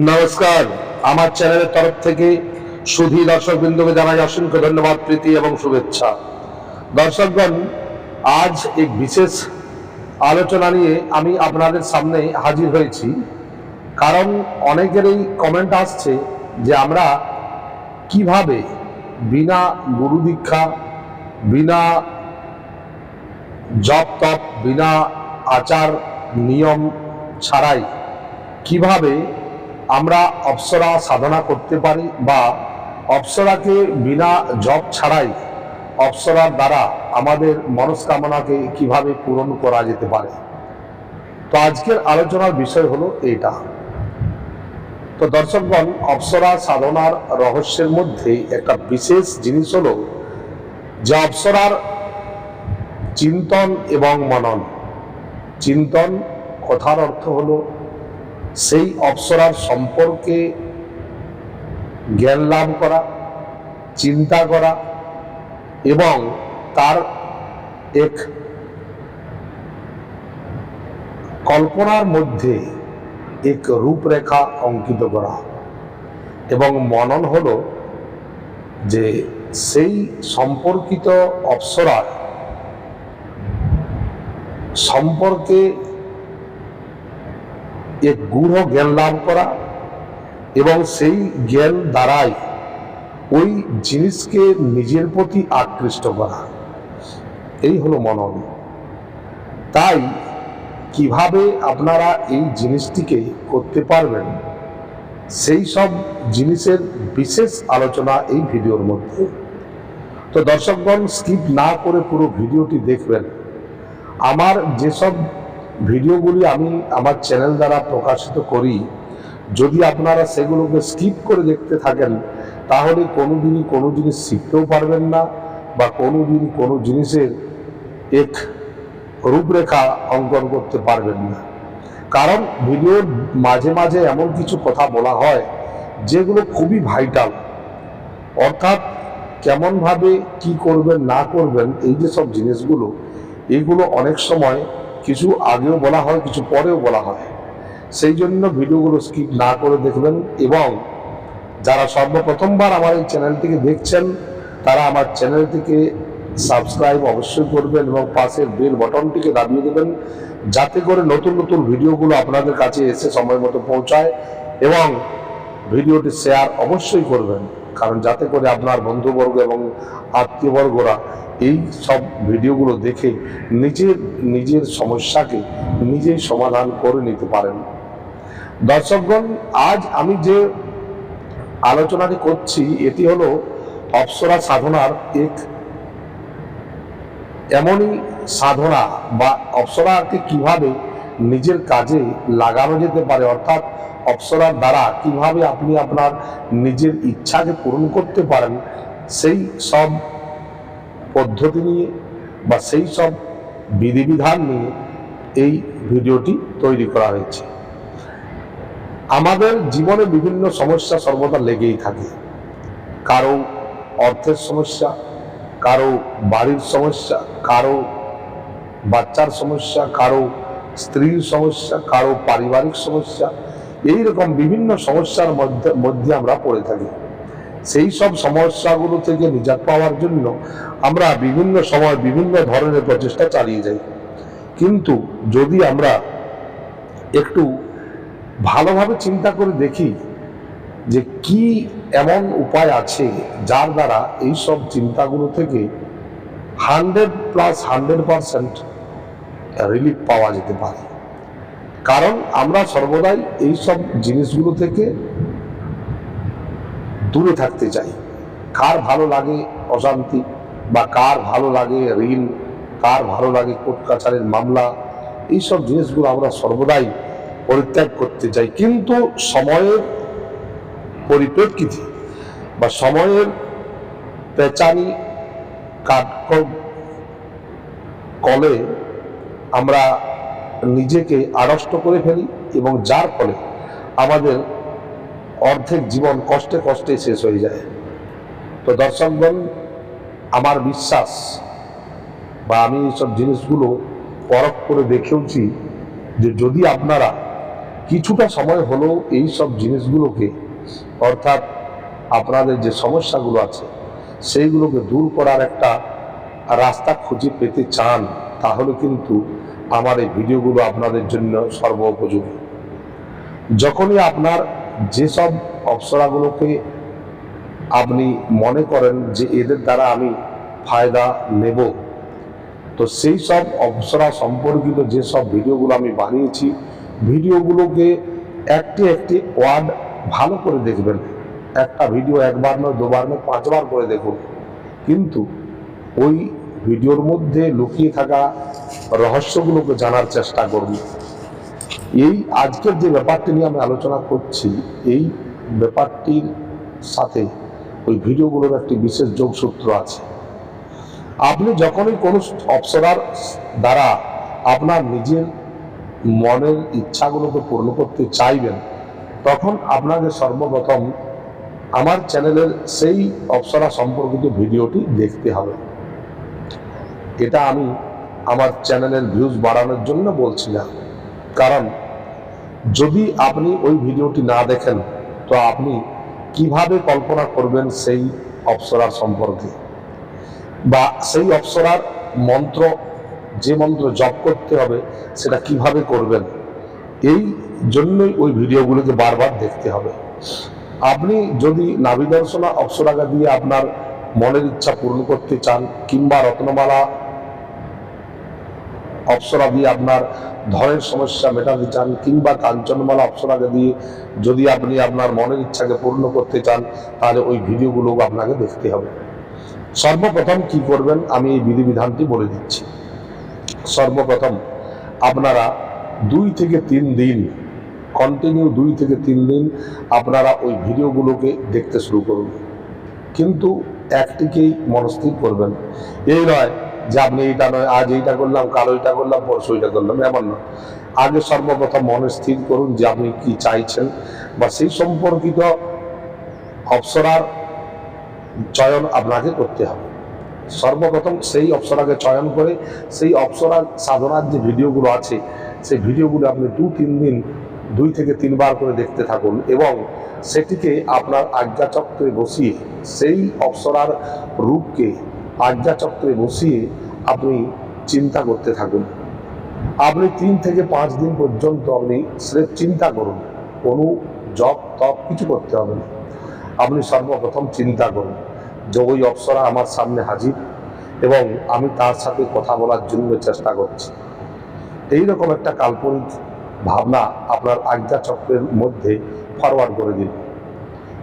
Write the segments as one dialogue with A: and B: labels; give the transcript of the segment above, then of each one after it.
A: নমস্কার। আমার চ্যানেলের তরফ থেকে সুধী দর্শক বিন্দুকে জানাই অসংখ্য ধন্যবাদ, প্রীতি এবং শুভেচ্ছা। দর্শকগণ, আজ এক বিশেষ আলোচনা নিয়ে আমি আপনাদের সামনে হাজির হয়েছি। কারণ অনেকেরই কমেন্ট আসছে যে আমরা কীভাবে বিনা গুরু দীক্ষা, বিনা জপ তপ, বিনা আচার, নিয়ম ছাড়াই কীভাবে আমরা অপ্সরা সাধনা করতে পারি বা অপ্সরাকে বিনা জপ ছাড়াই অপ্সরার দ্বারা আমাদের মনস্কামনাকে কীভাবে পূরণ করা যেতে পারে। তো আজকের আলোচনার বিষয় হলো এটা তো দর্শকগণ, অপ্সরা সাধনার রহস্যের মধ্যে একটা বিশেষ জিনিস হলো যে অপ্সরার চিন্তন এবং মনন। চিন্তন কথার অর্থ হলো সেই অপ্সরার সম্পর্কে জ্ঞান লাভ করা, চিন্তা করা এবং তার এক কল্পনার মধ্যে এক রূপরেখা অঙ্কিত করা এবং মনন হল যে সেই সম্পর্কিত অপ্সরার সম্পর্কে এক গূঢ় জ্ঞান লাভ করা এবং সেই জ্ঞান দ্বারাই ওই জিনিসকে নিজের প্রতি আকৃষ্ট করা। এই হলো মনন। তাই কীভাবে আপনারা এই জিনিসটিকে করতে পারবেন, সেই সব জিনিসের বিশেষ আলোচনা এই ভিডিওর মধ্যে। তো দর্শকগণ, স্কিপ না করে পুরো ভিডিওটি দেখবেন। আমার যেসব ভিডিওগুলি আমি আমার চ্যানেল দ্বারা প্রকাশিত করি। যদি আপনারা সেগুলোকে স্কিপ করে দেখতে থাকেন, তাহলে কোনো দিনই কোনো জিনিস শিখতেও পারবেন না বা কোনো দিন কোনো জিনিসের এক রূপরেখা অঙ্কন করতে পারবেন না। কারণ ভিডিওর মাঝে মাঝে এমন কিছু কথা বলা হয়, যেগুলো খুবই ভাইটাল অর্থাৎ কেমনভাবে কি করবেন, না করবেন, এই যে সব জিনিসগুলো, এগুলো অনেক সময় কিছু আগেও বলা হয়, কিছু পরেও বলা হয়। সেই জন্য ভিডিওগুলো স্কিপ না করে দেখবেন এবং যারা সর্বপ্রথমবার আমার এই চ্যানেলটিকে দেখছেন, তারা আমার চ্যানেলটিকে সাবস্ক্রাইব অবশ্যই করবেন এবং পাশের বেল বটনটিকে দাবিয়ে দেবেন, যাতে করে নতুন নতুন ভিডিওগুলো আপনাদের কাছে এসে সময় মতো পৌঁছায় এবং ভিডিওটি শেয়ার অবশ্যই করবেন। কারণ যাতে করে আপনার বন্ধুবর্গ এবং আত্মীয়বর্গরা এই সব ভিডিওগুলো দেখে নিজের নিজের সমস্যাকে নিজেই সমাধান করে নিতে পারেন। দর্শকগণ, আজ আমি যে আলোচনাটি করছি, এটি হলো অপ্সরা সাধনার এক এমনই সাধনা বা অপ্সরাকে কীভাবে নিজের কাজে লাগানো যেতে পারে, অর্থাৎ অপ্সরার দ্বারা কীভাবে আপনি আপনার নিজের ইচ্ছাকে পূরণ করতে পারেন, সেই সব পদ্ধতি নিয়ে বা সেই সব বিধিবিধান নিয়ে এই ভিডিওটি তৈরি করা হয়েছে। আমাদের জীবনে বিভিন্ন সমস্যা সর্বদা লেগেই থাকে। কারও অর্থের সমস্যা, কারও বাড়ির সমস্যা, কারও বাচ্চার সমস্যা, কারও স্ত্রীর সমস্যা, কারও পারিবারিক সমস্যা, এই রকম বিভিন্ন সমস্যার মধ্যে মধ্যে আমরা পড়ে থাকি। সেই সব সমস্যাগুলো থেকে নিজাত পাওয়ার জন্য আমরা বিভিন্ন সময় বিভিন্ন ধরনের প্রচেষ্টা চালিয়ে যাই। কিন্তু যদি আমরা একটু ভালোভাবে চিন্তা করে দেখি যে কি এমন উপায় আছে যার দ্বারা এই সব চিন্তাগুলো থেকে hundred plus hundred percent relief পাওয়া যেতে পারে। কারণ আমরা সর্বদাই এই সব জিনিসগুলো থেকে দূরে থাকতে চাই। কার ভালো লাগে অশান্তি? বা কার ভালো লাগে ঋণ, কার ভালো লাগে কোর্ট কাছারির মামলা, এইসব জিনিসগুলো আমরা সর্বদাই পরিত্যাগ করতে চাই। কিন্তু সময়ের পরিপ্রেক্ষিতে বা সময়ের পেঁচানি কাঠ কলে আমরা নিজেকে আড়ষ্ট করে ফেলি এবং যার ফলে আমাদের অর্ধেক জীবন কষ্টে কষ্টে শেষ হয়ে যায়। তো দর্শকগণ আমার বিশ্বাস বা আমি এইসব জিনিসগুলো পরখ করে দেখেওছি যে যদি আপনারা কিছুটা সময় হলেও এই সব জিনিসগুলোকে, অর্থাৎ আপনাদের যে সমস্যাগুলো আছে, সেইগুলোকে দূর করার একটা রাস্তা খুঁজে পেতে চান, তাহলে কিন্তু আমার এই ভিডিওগুলো আপনাদের জন্য সর্বোপযোগী। যখনই আপনার যেসব অপসরাগুলোকে আপনি মনে করেন যে এদের দ্বারা আমি ফায়দা নেব। তো সেই সব অপসরা সম্পর্কিত যেসব ভিডিওগুলো আমি বানিয়েছি, ভিডিওগুলোকে একটি একটি ওয়ার্ড ভালো করে দেখবেন। একটা ভিডিও একবার নয়, দুবার নয়, পাঁচবার করে দেখুন। কিন্তু ওই ভিডিওর মধ্যে লুকিয়ে থাকা রহস্যগুলোকে জানার চেষ্টা করুন। এই আজকের যে ব্যাপারটি নিয়ে আমি আলোচনা করছি, এই ব্যাপারটির সাথে ওই ভিডিওগুলোর একটি বিশেষ যোগসূত্র আছে। আপনি যখনই কোনো অপসরার দ্বারা আপনার নিজের মনের ইচ্ছাগুলোকে পূর্ণ করতে চাইবেন, তখন আপনাকে সর্বপ্রথম আমার চ্যানেলের সেই অপসরা সম্পর্কিত ভিডিওটি দেখতে হবে। এটা আমি আমার চ্যানেলের ভিউজ বাড়ানোর জন্য বলছি না কারণ যদি আপনি ওই ভিডিওটি না দেখেন, তো আপনি কীভাবে কল্পনা করবেন সেই অপসরার সম্পর্কে? বা সেই অপসরার মন্ত্র, যে মন্ত্র জপ করতে হবে, সেটা কীভাবে করবেন? এই জন্যই ওই ভিডিওগুলোকে বারবার দেখতে হবে। আপনি যদি নাভি দর্শনা অপসরাগা দিয়ে আপনার মনের ইচ্ছা পূর্ণ করতে চান, কিংবা রত্নমালা অপসরা দিয়ে আপনার ধনের সমস্যা মেটাতে চান কিংবা কাঞ্চনমালা অপসরাকে দিয়ে যদি আপনি আপনার মনের ইচ্ছাকে পূর্ণ করতে চান, তাহলে ওই ভিডিওগুলো আপনাকে দেখতে হবে। সর্বপ্রথম কি করবেন? আমি এই বিধিবিধানটি বলে দিচ্ছি। সর্বপ্রথম, আপনারা দুই থেকে তিন দিন কন্টিনিউ দুই থেকে তিন দিন আপনারা ওই ভিডিওগুলোকে দেখতে শুরু করুন। কিন্তু একটিকেই মনস্থির করবেন। এই নয় যে আপনি এইটা নয়, আজ এইটা করলাম, কাল ওইটা করলাম, পরশু ওইটা করলাম, এমন নয় আগে সর্বপ্রথম মনে স্থির করুন যে আপনি কি চাইছেন। বা সেই সম্পর্কিত অপসরার চয়ন আপনাকে করতে হবে। সর্বপ্রথম সেই অপসরাকে চয়ন করে, সেই অপসরার সাধনার যে ভিডিওগুলো আছে, সেই ভিডিওগুলো আপনি দু, তিন দিন, দুই থেকে তিনবার করে দেখতে থাকুন এবং সেটিকে আপনার আজ্ঞাচক্রে বসিয়ে সেই অপসরার রূপকে আজ্ঞাচক্রে বসিয়ে আপনি চিন্তা করতে থাকুন। আপনি তিন থেকে পাঁচ দিন পর্যন্ত আপনি স্রেফ চিন্তা করুন। কোনো জব তপ কিছু করতে হবে না। আপনি সর্বপ্রথম চিন্তা করুন, যে ওই অপসরা আমার সামনে হাজির এবং আমি তার সাথে কথা বলার জন্য চেষ্টা করছি। এই রকম একটা কাল্পনিক ভাবনা আপনার আজ্ঞা চক্রের মধ্যে ফরওয়ার্ড করে দিন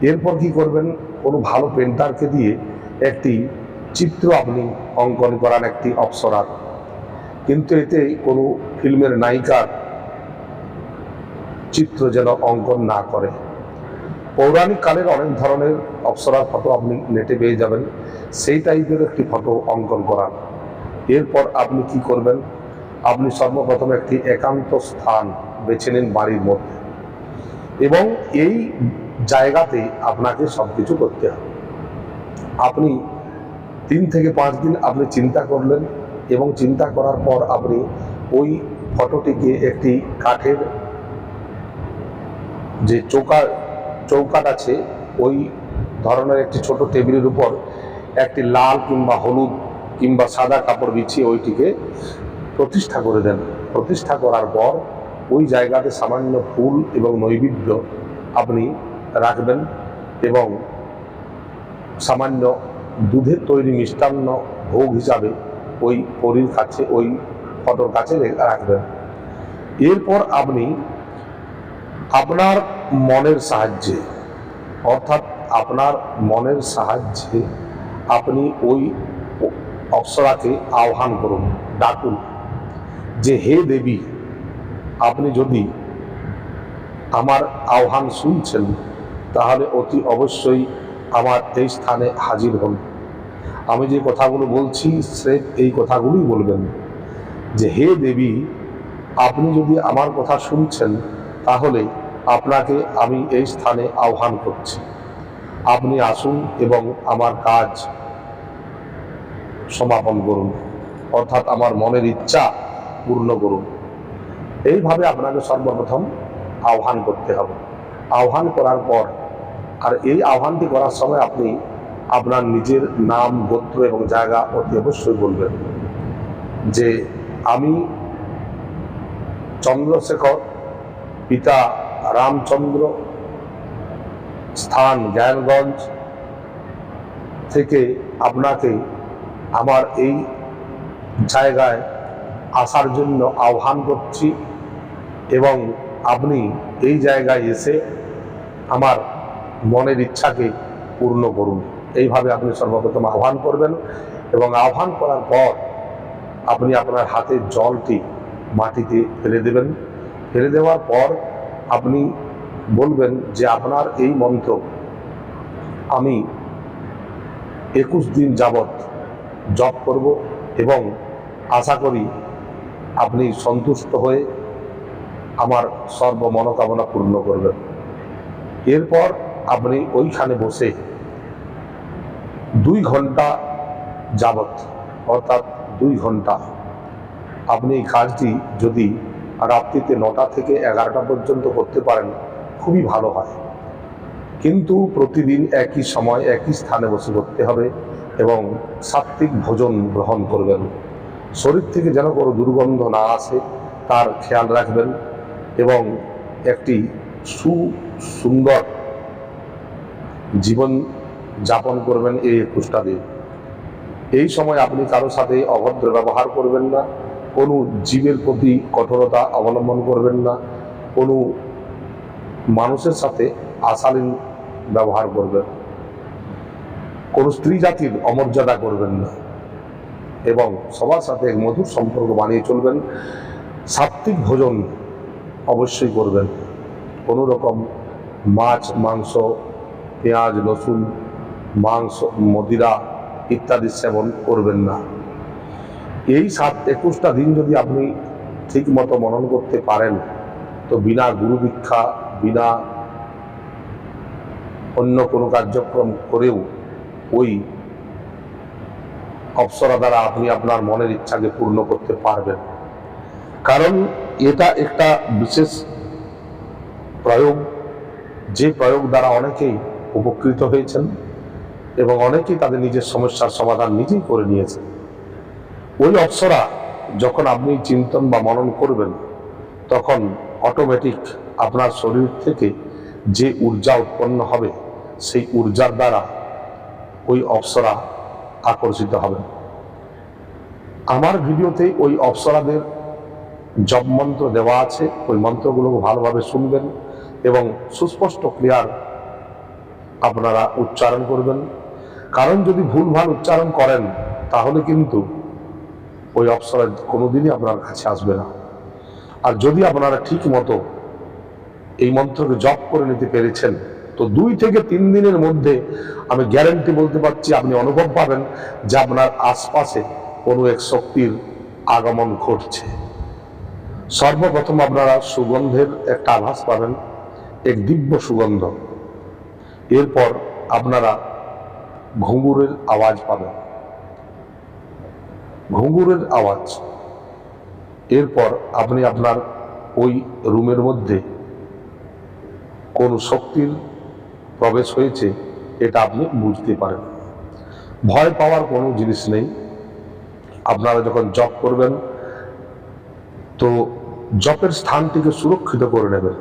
A: এরপর কি করবেন? কোনো ভালো পেন্টারকে দিয়ে একটি চিত্র আপনি অঙ্কন করার একটি অপসরার কিন্তু এতে কোনো ফিল্মের নায়িকার চিত্র যেন অঙ্কন না করে। পৌরাণিক কালের অনেক ধরনের অপসরার ফটো আপনি নেটে পেয়ে যাবেন। সেই টাইপের একটি ফটো অঙ্কন করান এরপর আপনি কি করবেন? আপনি সর্বপ্রথম একটি একান্ত স্থান বেছে নিন বাড়ির মধ্যে। এবং এই জায়গাতে আপনাকে সব কিছু করতে হবে। আপনি তিন থেকে পাঁচ দিন আপনি চিন্তা করলেন এবং চিন্তা করার পর আপনি ওই ফটোটিকে একটি কাঠের যে চৌকা চৌকাট আছে, ওই ধরনের একটি ছোট টেবিলের উপর একটি লাল কিংবা হলুদ কিংবা সাদা কাপড় বিছিয়ে ওইটিকে প্রতিষ্ঠা করে দেন। প্রতিষ্ঠা করার পর ওই জায়গাতে সামান্য ফুল এবং নৈবেদ্য আপনি রাখবেন এবং সামান্য দুধের তৈরি মিষ্টান্ন ভোগ হিসাবে ওই পরীর কাছে, ওই ফটোর কাছে রাখবেন। এরপর আপনি আপনার মনের সাহায্যে, অর্থাৎ আপনার মনের সাহায্যে আপনি ওই অপ্সরাকে আহ্বান করুন, ডাকুন যে, হে দেবী, আপনি যদি আমার আহ্বান শুনছেন, তাহলে অতি অবশ্যই আমার এই স্থানে হাজির হন। আমি যে কথাগুলো বলছি স্রেফ এই কথাগুলোই বলবেন যে, হে দেবী, আপনি যদি আমার কথা শুনছেন, তাহলে আপনাকে আমি এই স্থানে আহ্বান করছি। আপনি আসুন এবং আমার কাজ সমাপন করুন। অর্থাৎ আমার মনের ইচ্ছা পূর্ণ করুন। এইভাবে আপনাকে সর্বপ্রথম আহ্বান করতে হবে। আহ্বান করার পর আর এই আহ্বানটি করার সময় আপনি আপনার নিজের নাম, গোত্র এবং জায়গা অতি অবশ্যই বলবেন। যে আমি চন্দ্রশেখর, পিতা রামচন্দ্র, স্থান জ্ঞানগঞ্জ থেকে আপনাকে আমার এই জায়গায় আসার জন্য আহ্বান করছি এবং আপনি এই জায়গায় এসে আমার মনের ইচ্ছাকে পূর্ণ করুন। এইভাবে আপনি সর্বপ্রথম আহ্বান করবেন এবং আহ্বান করার পর আপনি আপনার হাতের জলটি মাটিতে ফেলে দেবেন। ফেলে দেওয়ার পর আপনি বলবেন যে আপনার এই মন্ত্র, আমি একুশ দিন যাবৎ জপ করব এবং আশা করি আপনি সন্তুষ্ট হয়ে আমার সর্ব মনোকামনা পূর্ণ করবেন। এরপর আপনি ওইখানে বসে দুই ঘণ্টা যাবৎ, অর্থাৎ দুই ঘণ্টা, আপনি এই কাজটি যদি রাত্রিতে নটা থেকে এগারোটা পর্যন্ত করতে পারেন, খুবই ভালো হয়। কিন্তু প্রতিদিন একই সময় একই স্থানে বসে করতে হবে এবং সাত্ত্বিক ভোজন গ্রহণ করবেন। শরীর থেকে যেন কোনো দুর্গন্ধ না আসে, তার খেয়াল রাখবেন এবং একটি সু সুন্দর জীবন যাপন করবেন এই একুশটা দিন এই সময় আপনি কারও সাথে অভদ্র ব্যবহার করবেন না, কোনো জীবের প্রতি কঠোরতা অবলম্বন করবেন না, কোনো মানুষের সাথে আশালীন ব্যবহার করবেন, কোনো স্ত্রী জাতির অমর্যাদা করবেন না এবং সবার সাথে এক মধুর সম্পর্ক বানিয়ে চলবেন, সাত্ত্বিক ভোজন অবশ্যই করবেন। কোনো রকম মাছ, মাংস পেঁয়াজ, রসুন, মাংস, মদিরা ইত্যাদি সেবন করবেন না। এই সাত একুশটা দিন যদি আপনি ঠিক মতো মনন করতে পারেন, তো বিনা গুরু দীক্ষা বিনা অন্য কোনো কার্যক্রম করেও ওই অপ্সরা দ্বারা আপনি আপনার মনের ইচ্ছাকে পূর্ণ করতে পারবেন। কারণ এটা একটা বিশেষ প্রয়োগ, যে প্রয়োগ দ্বারা অনেকেই উপকৃত হয়েছেন এবং অনেকেই তাদের নিজের সমস্যার সমাধান নিজেই করে নিয়েছে ওই অপ্সরা যখন আপনি চিন্তন বা মনন করবেন, তখন অটোমেটিক আপনার শরীর থেকে যে ঊর্জা উৎপন্ন হবে, সেই ঊর্জার দ্বারা ওই অপ্সরা আকর্ষিত হবে। আমার ভিডিওতে ওই অপ্সরাদের জপ মন্ত্র দেওয়া আছে, ওই মন্ত্রগুলোকে ভালোভাবে শুনবেন এবং সুস্পষ্ট ক্লিয়ার আপনারা উচ্চারণ করবেন। কারণ যদি ভুলভাল উচ্চারণ করেন, তাহলে কিন্তু ওই অপ্সরা কোনোদিনই আপনার কাছে আসবে না। আর যদি আপনারা ঠিক মতো এই মন্ত্রকে জপ করে নিতে পেরেছেন, তো দুই থেকে তিন দিনের মধ্যে আমি গ্যারেন্টি বলতে পারছি, আপনি অনুভব পাবেন যে আপনার আশপাশে কোনো এক শক্তির আগমন ঘটছে। সর্বপ্রথম আপনারা সুগন্ধের একটা আভাস পাবেন, এক দিব্য সুগন্ধ। এরপর আপনারা ঘুঙুরের আওয়াজ পাবেন। ঘুঙুরের আওয়াজ। এরপর আপনি আপনার ওই রুমের মধ্যে কোন শক্তির প্রবেশ হয়েছে, এটা আপনি বুঝতে পারেন। ভয় পাওয়ার কোনো জিনিস নেই। আপনারা যখন জপ করবেন, তো জপের স্থানটিকে সুরক্ষিত করে নেবেন।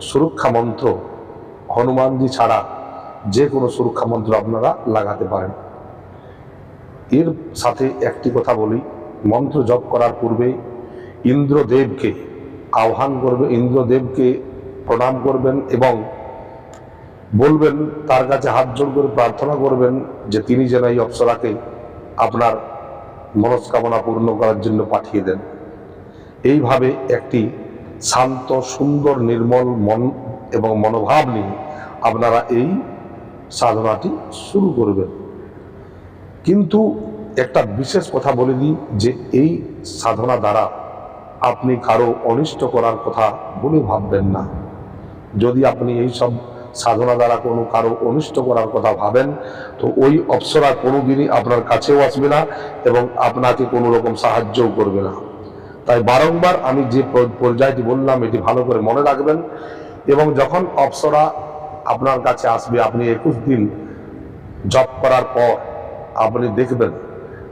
A: সুরক্ষা মন্ত্র হনুমানজি ছাড়া যে কোনো সুরক্ষা মন্ত্র আপনারা লাগাতে পারেন। এর সাথে একটি কথা বলি, মন্ত্র জপ করার পূর্বে ইন্দ্রদেবকে আহ্বান করবে, ইন্দ্রদেবকে প্রণাম করবেন এবং বলবেন, তার কাছে হাত জোর করে প্রার্থনা করবেন যে তিনি যেন এই অপ্সরাকে আপনার মনস্কামনা পূর্ণ করার জন্য পাঠিয়ে দেন। এইভাবে একটি শান্ত, সুন্দর, নির্মল মন এবং মনোভাব নিয়ে আপনারা এই সাধনাটি শুরু করবেন। কিন্তু একটা বিশেষ কথা বলে দিই যে এই সাধনা দ্বারা আপনি কারও অনিষ্ট করার কথা বলে ভাববেন না। যদি আপনি এই সব সাধনা দ্বারা কোনো কারও অনিষ্ট করার কথা ভাবেন, তো ওই অপ্সরা কোনোদিনই আপনার কাছেও আসবে না এবং আপনাকে কোনো রকম সাহায্যও করবে না। তাই বারংবার আমি যে পর্যায়টি বললাম, এটি ভালো করে মনে রাখবেন। এবং যখন অপসরা আপনার কাছে আসবে, আপনি একুশ দিন জপ করার পর আপনি দেখবেন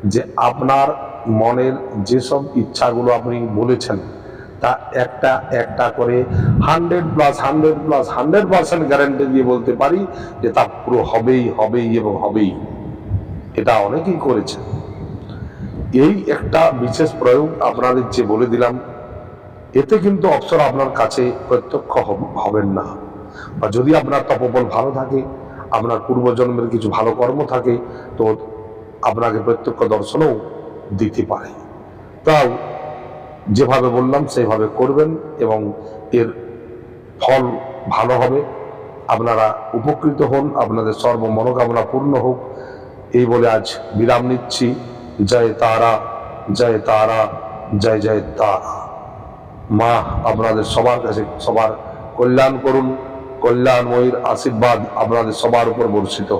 A: যে আপনার মনের যেসব ইচ্ছাগুলো আপনি বলেছেন, তা একটা একটা করে hundred plus hundred plus, hundred percent guarantee দিয়ে বলতে পারি যে তা পুরো হবেই হবেই এবং হবেই। এটা অনেকেই করেছেন। এই একটা বিশেষ প্রয়োগ আপনাদের যে বলে দিলাম এতে কিন্তু অপসর আপনার কাছে প্রত্যক্ষ হবেন না। বা যদি আপনার তপবল ভালো থাকে, আপনার পূর্বজন্মের কিছু ভালো কর্ম থাকে, তো আপনাকে প্রত্যক্ষ দর্শনও দিতে পারে। তাও যেভাবে বললাম, সেইভাবে করবেন এবং এর ফল ভালো হবে। আপনারা উপকৃত হন, আপনাদের সর্ব মনোকামনা পূর্ণ হোক। এই বলে আজ বিরাম নিচ্ছি। জয় তারা জয় তারা, জয় জয় তারা। মা আপনাদের সবার কাছে সবার কল্যাণ করুন। কল্যাণময়ীর আশীর্বাদ আপনাদের সবার উপর বর্ষিত হোক।